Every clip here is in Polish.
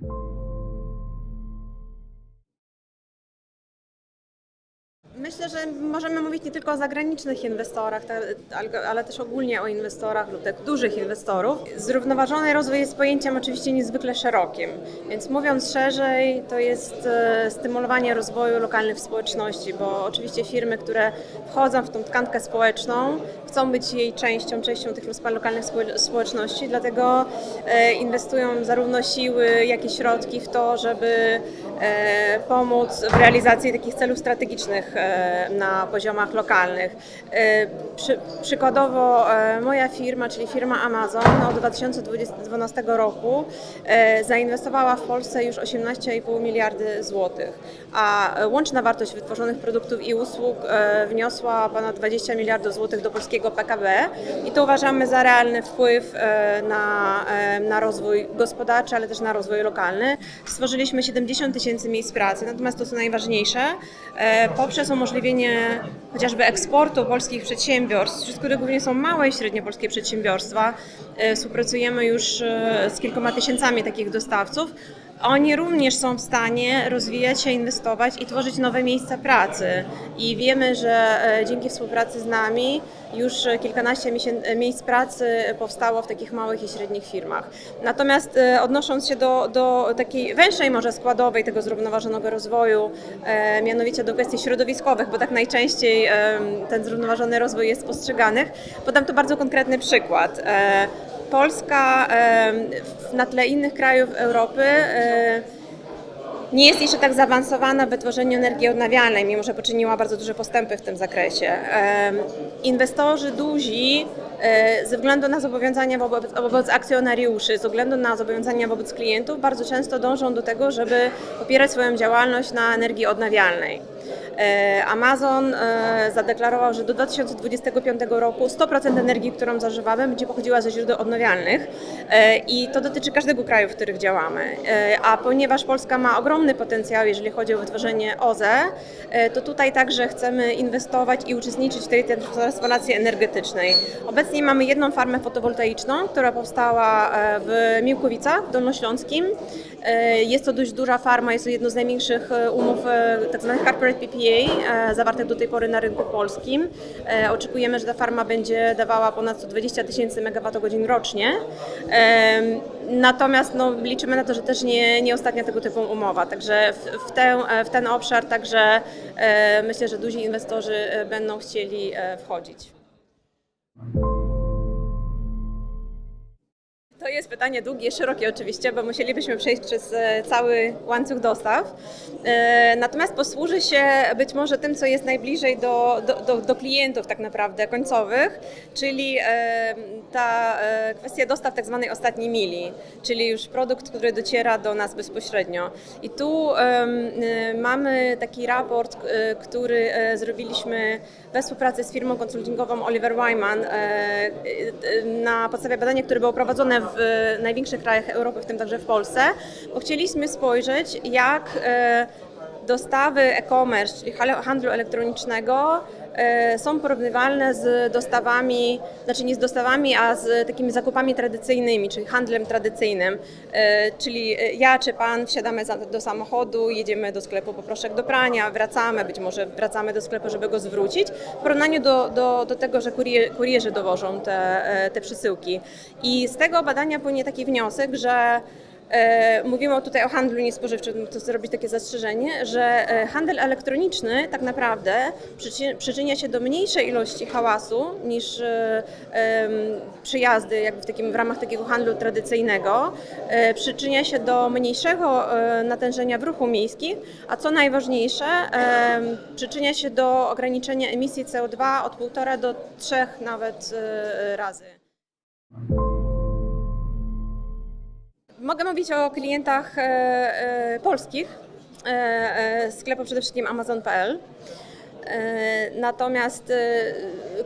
thank you Myślę, że możemy mówić nie tylko o zagranicznych inwestorach, ale- też ogólnie o inwestorach lub tak dużych inwestorów. Zrównoważony rozwój jest pojęciem oczywiście niezwykle szerokim, więc mówiąc szerzej, to jest e, stymulowanie rozwoju lokalnych społeczności, bo oczywiście firmy, które wchodzą w tą tkankę społeczną, chcą być jej częścią, częścią tych lokalnych społecz- społeczności, dlatego e, inwestują zarówno siły, jak i środki w to, żeby e, pomóc w realizacji takich celów strategicznych na poziomach lokalnych. E, Przy, przykładowo e, moja firma, czyli firma Amazon od 2012 roku e, zainwestowała w Polsce już 18,5 miliardy złotych, a łączna wartość wytworzonych produktów i usług wniosła ponad 20 miliardów złotych do polskiego PKB i to uważamy za realny wpływ na, na rozwój gospodarczy, ale też na rozwój lokalny. Stworzyliśmy 70 tysięcy miejsc pracy, natomiast to co najważniejsze, poprzez umożliwienie chociażby eksportu polskich przedsiębiorstw, wśród których głównie są małe i średnie polskie przedsiębiorstwa, e, współpracujemy już e, z kilkoma tysiącami takich dostawców, oni również są w stanie rozwijać się, inwestować i tworzyć nowe miejsca pracy. I wiemy, że e, dzięki współpracy z nami już kilkanaście miejsc pracy powstało w takich małych i średnich firmach. Natomiast e, odnosząc się do, do takiej węższej może składowej tego zrównoważonego rozwoju, e, mianowicie do kwestii środowiskowych, bo tak najczęściej ten zrównoważony rozwój jest postrzegany, podam tu bardzo konkretny przykład. Polska na tle innych krajów Europy nie jest jeszcze tak zaawansowana w wytworzeniu energii odnawialnej, mimo że poczyniła bardzo duże postępy w tym zakresie. Inwestorzy duzi e, ze względu na zobowiązania wobec, wobec akcjonariuszy, ze względu na zobowiązania wobec klientów, bardzo często dążą do tego, żeby opierać swoją działalność na energii odnawialnej. E, Amazon e, zadeklarował, że do 2025 roku 100% energii, którą zażywamy, będzie pochodziła ze źródeł odnawialnych E, i to dotyczy każdego kraju, w których działamy. A ponieważ Polska ma ogromny potencjał, jeżeli chodzi o wytworzenie OZE, to tutaj także chcemy inwestować i uczestniczyć w tej transformacji energetycznej. Obecnie mamy jedną farmę fotowoltaiczną, która powstała w Miłkowicach Dolnośląskim. Jest to dość duża farma, jest to jedno z największych umów e, tak corporate PPA e, zawartych do tej pory na rynku polskim. E, Oczekujemy, że ta farma będzie dawała ponad 120 tysięcy megawattogodzin rocznie. Natomiast no, liczymy na to, że też nie, nie ostatnia tego typu umowa. Także w, w, tę, w ten obszar także e, myślę, że duzi inwestorzy będą chcieli wchodzić. To jest pytanie długie, szerokie oczywiście, bo musielibyśmy przejść przez e, cały łańcuch dostaw. E, Natomiast posłuży się być może tym, co jest najbliżej do, do, do, do klientów tak naprawdę końcowych, czyli e, ta kwestia dostaw tak zwanej ostatniej mili, czyli już produkt, który dociera do nas bezpośrednio. I tu mamy taki raport, który zrobiliśmy we współpracy z firmą konsultingową Oliver Wyman na podstawie badania, które było prowadzone w e, największych krajach Europy, w tym także w Polsce, bo chcieliśmy spojrzeć, jak e, dostawy e-commerce, czyli handlu elektronicznego są porównywalne z dostawami, znaczy nie z dostawami, a z takimi zakupami tradycyjnymi, czyli handlem tradycyjnym. E, Czyli e, ja czy pan wsiadamy do samochodu, jedziemy do sklepu po proszek do prania, wracamy, być może wracamy do sklepu, żeby go zwrócić, w porównaniu do, do, do tego, że kurier, kurierzy dowożą te, e, te przesyłki. I z tego badania płynie taki wniosek, że E, Mówimy tutaj o handlu niespożywczym, to zrobić takie zastrzeżenie, że e, handel elektroniczny tak naprawdę przyczy- przyczynia się do mniejszej ilości hałasu niż e, przyjazdy jakby w, takim, w ramach takiego handlu tradycyjnego, e, przyczynia się do mniejszego e, natężenia w ruchu miejskim, a co najważniejsze, przyczynia się do ograniczenia emisji CO2 od 1,5 do 3 nawet e, razy. Mogę mówić o klientach e, e, polskich e, sklepu przede wszystkim Amazon.pl. Natomiast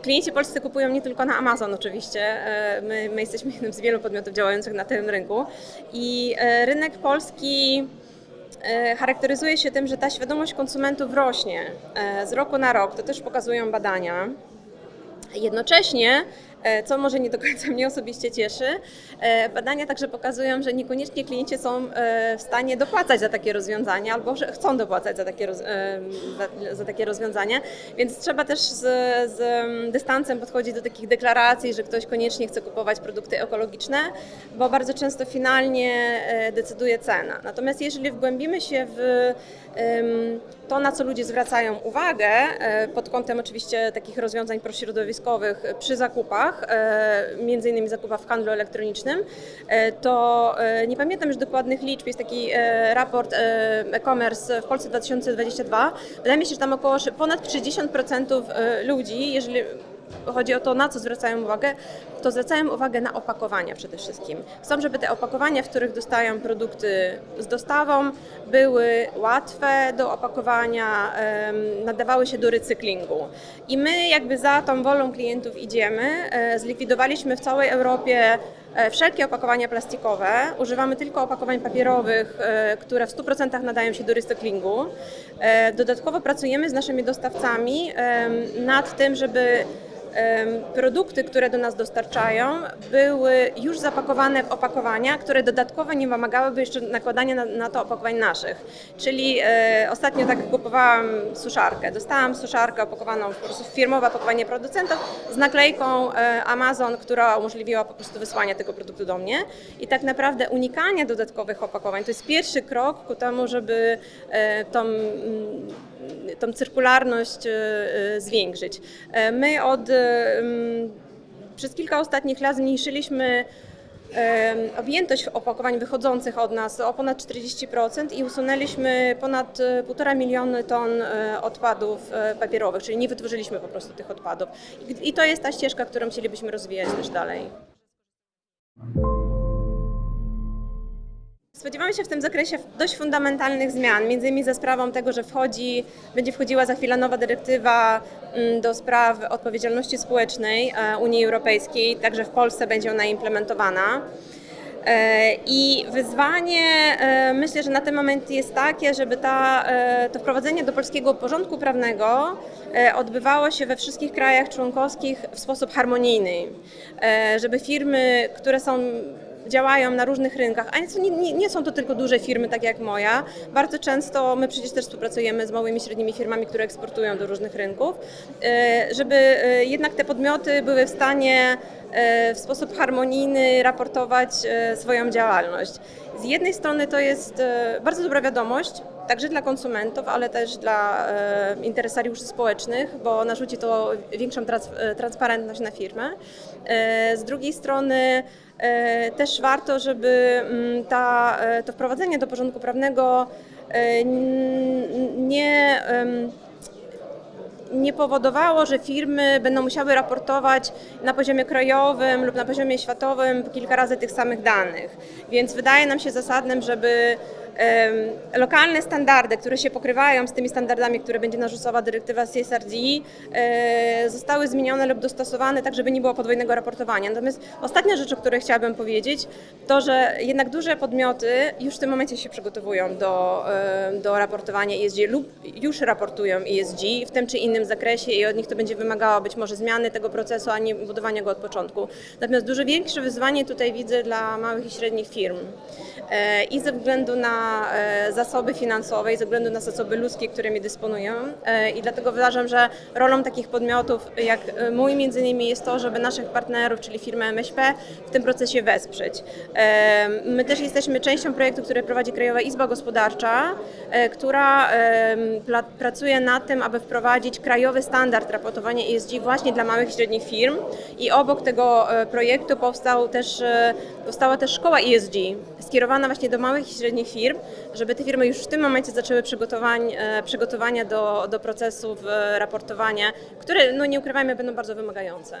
klienci polscy kupują nie tylko na Amazon oczywiście. My, my jesteśmy jednym z wielu podmiotów działających na tym rynku i rynek polski charakteryzuje się tym, że ta świadomość konsumentów rośnie z roku na rok. To też pokazują badania. Jednocześnie co może nie do końca mnie osobiście cieszy. E, Badania także pokazują, że niekoniecznie klienci są e, w stanie dopłacać za takie rozwiązania albo że chcą dopłacać za takie, e, za, za takie rozwiązania, więc trzeba też z, z dystansem podchodzić do takich deklaracji, że ktoś koniecznie chce kupować produkty ekologiczne, bo bardzo często finalnie e, decyduje cena. Natomiast jeżeli wgłębimy się w to, na co ludzie zwracają uwagę, e, pod kątem oczywiście takich rozwiązań prośrodowiskowych przy zakupach, e, między innymi zakupach w handlu elektronicznym, e, to e, nie pamiętam już dokładnych liczb, jest taki raport e-commerce w Polsce 2022. Wydaje mi się, że tam około ponad 60% e, ludzi, jeżeli chodzi o to, na co zwracają uwagę, to zwracają uwagę na opakowania przede wszystkim. Chcą, żeby te opakowania, w których dostają produkty z dostawą, były łatwe do opakowania, nadawały się do recyklingu. I my jakby za tą wolą klientów idziemy. E, Zlikwidowaliśmy w całej Europie e, wszelkie opakowania plastikowe. Używamy tylko opakowań papierowych, e, które w 100% nadają się do recyklingu. Dodatkowo pracujemy z naszymi dostawcami nad tym, żeby produkty, które do nas dostarczają, były już zapakowane w opakowania, które dodatkowo nie wymagałyby jeszcze nakładania na, na to opakowań naszych. Czyli e, ostatnio tak kupowałam suszarkę. Dostałam suszarkę opakowaną po prostu firmowe opakowanie producentów z naklejką e, Amazon, która umożliwiła po prostu wysłanie tego produktu do mnie. I tak naprawdę unikanie dodatkowych opakowań to jest pierwszy krok ku temu, żeby e, tą mm, tą cyrkularność e, e, zwiększyć. E, My od przez kilka ostatnich lat zmniejszyliśmy objętość opakowań wychodzących od nas o ponad 40% i usunęliśmy ponad e, 1,5 miliony ton odpadów papierowych, czyli nie wytworzyliśmy po prostu tych odpadów. I to jest ta ścieżka, którą chcielibyśmy rozwijać też dalej. Spodziewamy się w tym zakresie dość fundamentalnych zmian, między innymi za sprawą tego, że wchodzi, będzie wchodziła za chwilę nowa dyrektywa mm, do spraw odpowiedzialności społecznej e, Unii Europejskiej, także w Polsce będzie ona implementowana. E, I wyzwanie e, myślę, że na ten moment jest takie, żeby ta, to wprowadzenie do polskiego porządku prawnego odbywało się we wszystkich krajach członkowskich w sposób harmonijny, żeby firmy, które są działają na różnych rynkach, a nie, nie, nie są to tylko duże firmy, takie jak moja. Bardzo często my przecież też współpracujemy z małymi, średnimi firmami, które eksportują do różnych rynków, e, żeby e, jednak te podmioty były w stanie e, w sposób harmonijny raportować swoją działalność. Z jednej strony to jest bardzo dobra wiadomość, także dla konsumentów, ale też dla interesariuszy społecznych, bo narzuci to większą trans, transparentność na firmę. Z drugiej strony też warto, żeby mm, ta, e, to wprowadzenie do porządku prawnego e, nie. nie powodowało, że firmy będą musiały raportować na poziomie krajowym lub na poziomie światowym kilka razy tych samych danych. Więc wydaje nam się zasadnym, żeby lokalne standardy, które się pokrywają z tymi standardami, które będzie narzucała dyrektywa CSRD, e, zostały zmienione lub dostosowane tak, żeby nie było podwójnego raportowania. Natomiast ostatnia rzecz, o której chciałabym powiedzieć, to, że jednak duże podmioty już w tym momencie się przygotowują do, do raportowania ESG lub już raportują ESG w tym czy innym zakresie i od nich to będzie wymagało być może zmiany tego procesu, a nie budowania go od początku. Natomiast dużo większe wyzwanie tutaj widzę dla małych i średnich firm. E, I ze względu na e, zasoby finansowe, i ze względu na zasoby ludzkie, którymi dysponują. E, I dlatego uważam, że rolą takich podmiotów jak e, mój między innymi jest to, żeby naszych partnerów, czyli firmę MŚP w tym procesie wesprzeć. My też jesteśmy częścią projektu, który prowadzi Krajowa Izba Gospodarcza, która pracuje nad tym, aby wprowadzić krajowy standard raportowania ESG właśnie dla małych i średnich firm. I obok tego projektu powstał też, powstała też szkoła ESG, skierowana właśnie do małych i średnich firm, żeby te firmy już w tym momencie zaczęły przygotowań, e, przygotowania do, do procesów raportowania, które, no nie ukrywajmy, będą bardzo wymagające.